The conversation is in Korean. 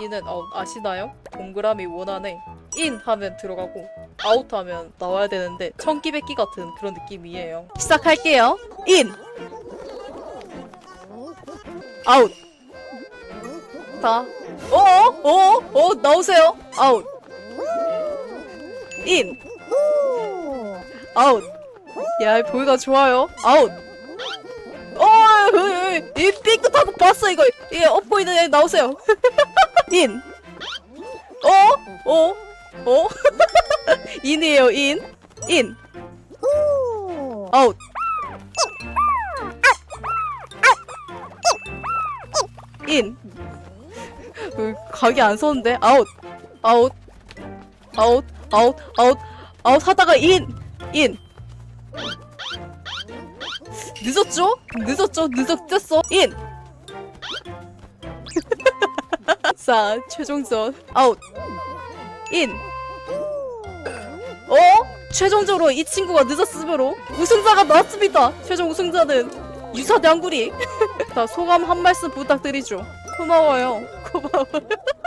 인은 아웃 아시나요? 동그라미 원 안에 인 하면 들어가고 아웃 하면 나와야 되는데 청기백기 같은 그런 느낌이에요. 시작할게요. 인 아웃 다 어어 어어 어 나오세요. 아웃 인 아웃 야 보기가 좋아요. 아웃 어, 이 삐끗하고 봤어 이거. 예, 업보 있는 애 나오세요. 인. 어? 어? 어? 인이에요, 인. 인. 아웃. 인. 어, 각이 안 서는데 아웃. 아웃. 아웃. 아웃. 아웃. 아웃 하다가 인. 인. 늦었죠? 늦었죠? 늦었댔어. 인. 자, 최종전 아웃. 인. 어? 최종적으로 이 친구가 늦었으므로 우승자가 나왔습니다. 최종 우승자는 유사대 한구리. 자, 소감 한 말씀 부탁드리죠. 고마워요. 고마워요.